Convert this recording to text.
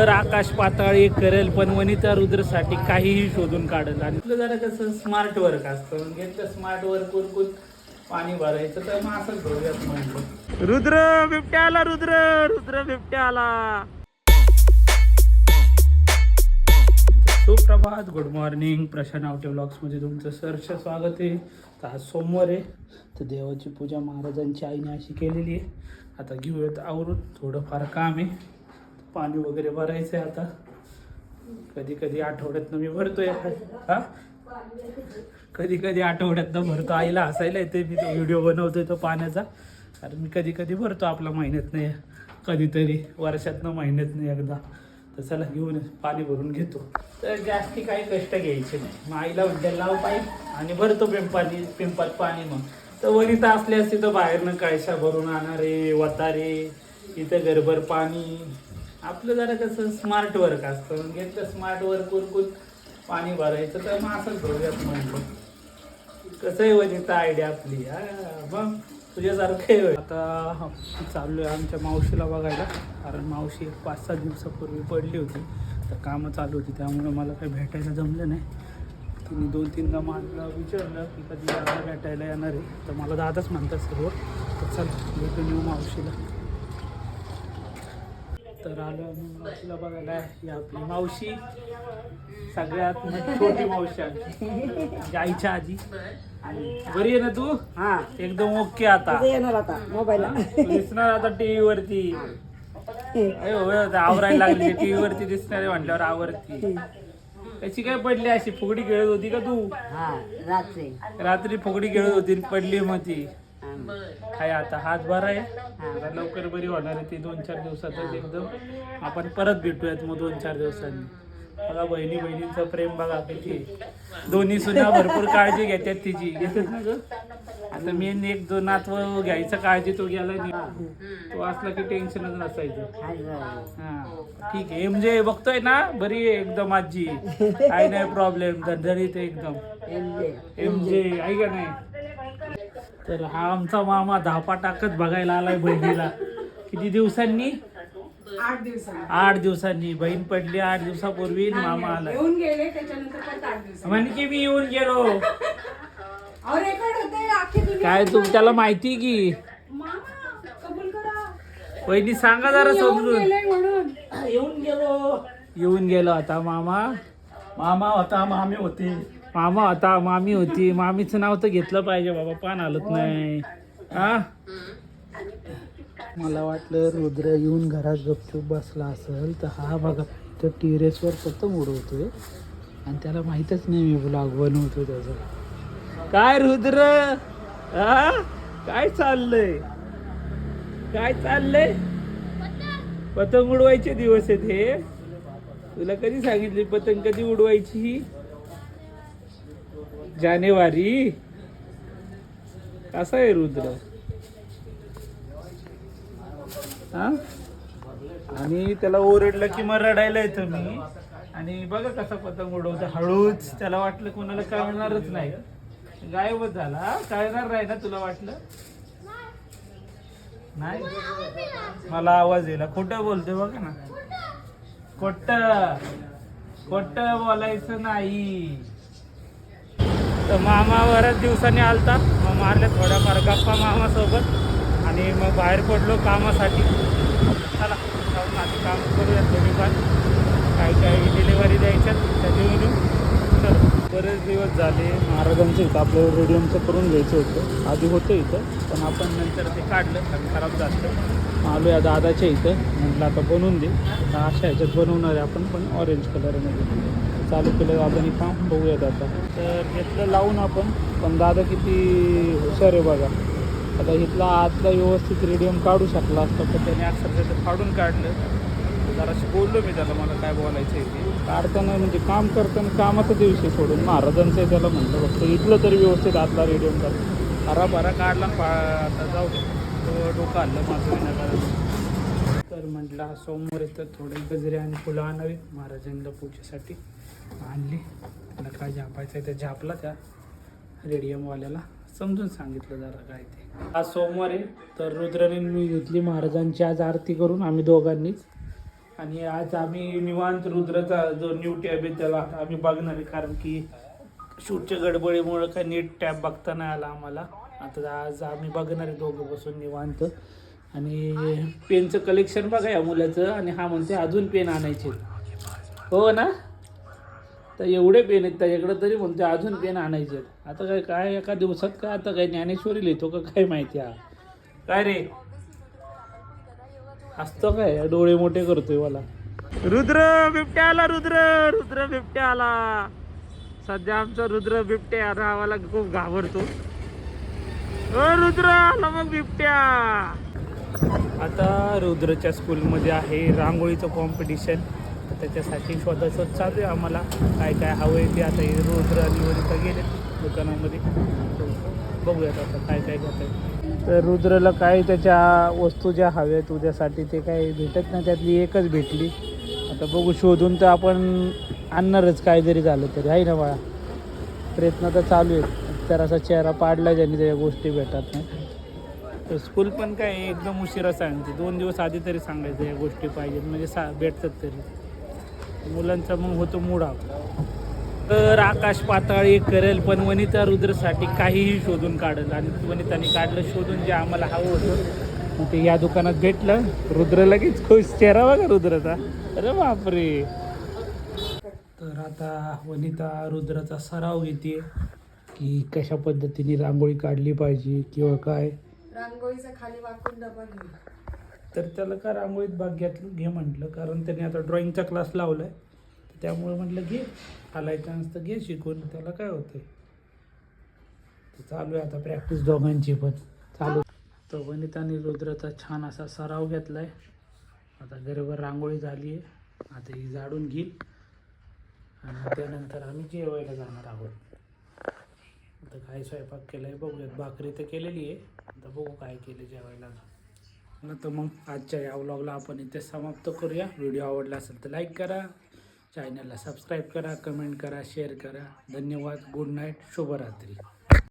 तर आकाश पाताळ एक करेल पण वनिता रुद्रसाठी काहीही शोधून काढेल. आणि आपलं जरा कसं स्मार्ट वर्क असतं. घेतलं स्मार्ट वर्क करून पाणी भरायचं तर मग असंच भरूयात म्हणलं रुद्र बिबट्या आला रुद्र रुद्र बिबट्या आला. सुप्रभात गुड मॉर्निंग प्रशांत आवटे ब्लॉग्समध्ये तुमचं सहर्ष स्वागत आहे. तर आज सोमवार आहे. तर देवाची पूजा महाराजांची आईने अशी केलेली आहे. आता घेऊयात आवरून. थोडंफार काम आहे. पाणी वगैरे भरायचं आहे आता. कधी कधी आठवड्यातनं मी भरतोय. हा? कधी कधी आठवड्यातनं भरतो. आईला हसायला येते मी तो व्हिडिओ बनवतोय तो पाण्याचा. कारण मी कधी कधी भरतो आपला महिन्यात नाही कधीतरी वर्षातनं महिन्यात नाही एकदा. तर चला घेऊन पाणी भरून घेतो. तर जास्ती काही कष्ट घ्यायचे नाही. मग आईला म्हणते लाव पाईप आणि भरतो पिंपानी पिंपात पाणी मग. तर वनिता असली असते तर बाहेरनं काळशा भरून आणणारे वतारे. इथं घरभर पाणी. आपलं जरा कसं स्मार्ट वर्क असतं. घेतलं स्मार्ट वर्क उरकून पाणी भरायचं तर मग असंच भरूयात म्हणतो. कसं आहे वनिता आयडिया आपली. हा मग तुझ्यासारखं आहे आता आता आहे आमच्या मावशीला बघायला. कारण मावशी एक पाच सात दिवसापूर्वी पडली होती. तर कामं चालू होती. त्यामुळे मला काही भेटायला जमलं नाही. तिने दोन तीनदा मला विचारलं की कधी दादा भेटायला येणार आहे. तर मला दादाच म्हणतात सर्व तर चल भेटून येऊ मावशीला. तर आलो मावशीला बघायला ही आपली मावशी. सगळ्यात मोठी छोटी मावशी आमची. म्हणजे आईच्या आजी आणि बरी आहे ना तू? हा. एकदम ओके आता. तुझं येणार आता मोबाईल तू दिसणार आता टीव्ही वरती अरे होय, आता आवरायला लागली टीव्ही वरती दिसणार म्हटल्यावर आवरती. कशी काय पडली अशी? फुगडी खेळत होती का तू? हा रात्री. रात्री फुगडी खेळत होती आणि पडली मग ती. काय आता हात बरा आहे. आता लवकर बरी होणार आहे ती दोन चार दिवसातच एकदम. आपण परत भेटूयात मग दोन चार दिवसांनी. बघा बहिणी बहिणींचं प्रेम बघा किती. दोन्ही सुद्धा भरपूर काळजी घेतात तिची. घेतात ना ग आता मी एक दोन नातव घ्यायचं काळजी तो गेला नाही. तो असला की टेन्शनच नसायचं. हा. ठीक आहे. म्हणजे बघतोय ना बरी आहे एकदम आजी. काय नाही प्रॉब्लेम. धडधडीत आहे एकदम. एम जे आहे का नाही? तर हा आमचा मामा धापा टाकत बघायला आलाय बहिणीला. किती दिवसांनी? आठ दिवसांनी. आठ दिवसांनी. बहीण पडली आठ दिवसापूर्वी मामा आलाय. येऊन गेले त्याच्यानंतर परत आठ दिवस म्हणजे मी येऊन गेलो. अहो रेकॉर्ड होते अख्खी दुनिया काय तुमच्याला माहिती की? मामा कबूल करा. बहिणी सांगा जरा येऊन समजून. गेले म्हणून. येऊन गेलो. येऊन गेलो आता मामा. मामा होता मामी होती. मामा होता मामी होती. मामीचं नाव तर घेतलं पाहिजे बाबा पान हलत नाही. हा? मला वाटलं रुद्र येऊन घरात गपचूप बसला असेल तर हा बघा तर टेरेसवर पतंग उडवतोय. आणि त्याला माहीतच नाही मी ब्लॉग बनवतो त्याचा. काय रुद्र? हा? काय चाललंय? काय चाललंय? पतंग उडवायचे दिवस आहेत हे. तुला कधी सांगितली पतंग कधी उडवायची जानेवारी? कसा आहे रुद्र? हा? आणि त्याला ओरडलं की मग रडायला येतो मी आणि बघा कसा पतंग उडवतो. हळूच त्याला वाटलं कोणाला कळणारच नाही. गायबच झाला. कळणार नाही ना तुला वाटलं? नाही? मला आवाज येला खोटं बोलतोय बघा ना. खोट. खोट बोलायचं नाही. तर मामा बऱ्याच दिवसांनी आलता. मग मारले थोड्याफार गप्पा मामासोबत. आणि मग बाहेर पडलो कामासाठी. चला जाऊन आधी काम करूया थोडीफार. काही काही डिलिव्हरी द्यायच्यात. त्या देऊन येऊ चल. बरेच दिवस झाले महाराजांचं इथं आपलं रेडियमचं करून घ्यायचं होतं. आधी होतं इथं पण आपण नंतर ते काढलं कारण खराब झालं. आलो या दादाच्या इथं. म्हटलं आता बनवून दे आता अशा ह्याच्यात बनवणार आहे आपण पण ऑरेंज कलरमध्ये चालू केलं दादानी काम बघूयात आता. तर घेतलं लावून आपण पण दादा किती हुशार आहे बघा. आता इथला आतला व्यवस्थित रेडियम काढू शकला असता पण त्याने अक्षरशः ते फाडून काढलं. जराशी बोललो मी त्याला मला काय बोलायचं आहे ते. काढताना म्हणजे काम करताना कामाचा दिवशी सोडून महाराजांचं आहे त्याला म्हणलं फक्त इथलं तरी व्यवस्थित आतला रेडियम काढ. हरा भरा काढला पा आता जाऊ दे. तो डोकं आणलं माझं तर म्हटलं हा सोमवार तर थोडे गजरे आणि फुलं आणावी महाराजांना पूजेसाठी. आणली. त्याला काय झापायचं आहे ते झापला त्या रेडियमवाल्याला. समजून सांगितलं जरा काय ते. आज सोमवार आहे तर रुद्राने मी घेतली महाराजांची आज आरती करून आम्ही दोघांनीच. आणि आज आम्ही निवांत रुद्राचा जो न्यू टॅब आहे त्याला आम्ही बघणार आहे कारण की शूटच्या गडबडीमुळं काय नीट टॅब बघता नाही आला आम्हाला. आता आज आम्ही बघणार आहे दोघं बसून निवांत. आणि पेनचं कलेक्शन बघा या मुलाचं. आणि हा म्हणते अजून पेन आणायचे हो ना? तर एवढे पेन आहेत त्याच्याकडे तरी म्हणते अजून पेन आणायचे आहेत. आता काय काय एका दिवसात काय आता काय ज्ञानेश्वरी लिहितो का काय माहिती हा. काय रे? असतो काय डोळे मोठे करतोय मला. रुद्र बिबट्या आला रुद्र रुद्र बिबट्या आला. सध्या आमचा रुद्र बिबट्या आता आम्हाला खूप घाबरतो. रुद्र आला मग बिबट्या. आता रुद्रच्या स्कूलमध्ये आहे रांगोळीचं कॉम्पिटिशन तर त्याच्यासाठी शोधाशोध चालू आहे. आम्हाला काय काय हवं आहे ते आता हे रुद्र वरिता गेले दुकानामध्ये. बघूयात आता काय काय घेत आहे तर रुद्रला काय त्याच्या वस्तू ज्या हव्यात उद्यासाठी ते काय भेटत नाही. त्यातली एकच भेटली. आता बघू शोधून तर आपण आणणारच काय जरी झालं तरी. आहे ना बाळा? प्रयत्न तर चालू आहेत. तर असा चेहरा पाडला ज्यांनी त्या गोष्टी भेटत नाही. तर स्कूल पण काय एकदम उशिरा सांगते. दोन दिवस आधी तरी सांगायचं या गोष्टी पाहिजेत. म्हणजे सा भेटतात तरी. मुलांचा मग होतो मुडा. तर आकाश पाताळ एक करेल पण वनिता रुद्रसाठी काहीही शोधून काढलं. आणि वनिताने काढलं शोधून जे आम्हाला हवं होतं मग ते या दुकानात भेटलं. रुद्र लगेच खुश. चेहरा बघा रुद्रचा. अरे बापरे. तर आता वनिता रुद्राचा सराव घेते. की कशा पद्धतीने रांगोळी काढली पाहिजे किंवा काय? रांगोळीचा खाली वाकून डबल तर त्याला का रांगोळीत भाग घेतलं घे म्हटलं. कारण त्याने आता ड्रॉइंगचा क्लास लावला आहे त्यामुळे म्हटलं घे. आलाय चान्स तर घे शिकून. त्याला काय होतं तर चालू आहे आता प्रॅक्टिस दोघांची पण. चालू. तर तो आणि रुद्राचा छान असा सराव घेतला आहे आता घरभर रांगोळी झाली आहे आता ही झाडून घेईल. आणि त्यानंतर आम्ही जेवायला जाणार आहोत. आता काय स्वयंपाक केला आहे बघूयात. भाकरी तर केलेली आहे आता बघू काय केलं जेवायला. ना तर मग आजच्या या व्लॉगला आपण इथे समाप्त करूया. व्हिडिओ आवडला असेल तर लाईक करा. चॅनलला सबस्क्राईब करा कमेंट करा शेअर करा. धन्यवाद. गुड नाईट शुभरात्री.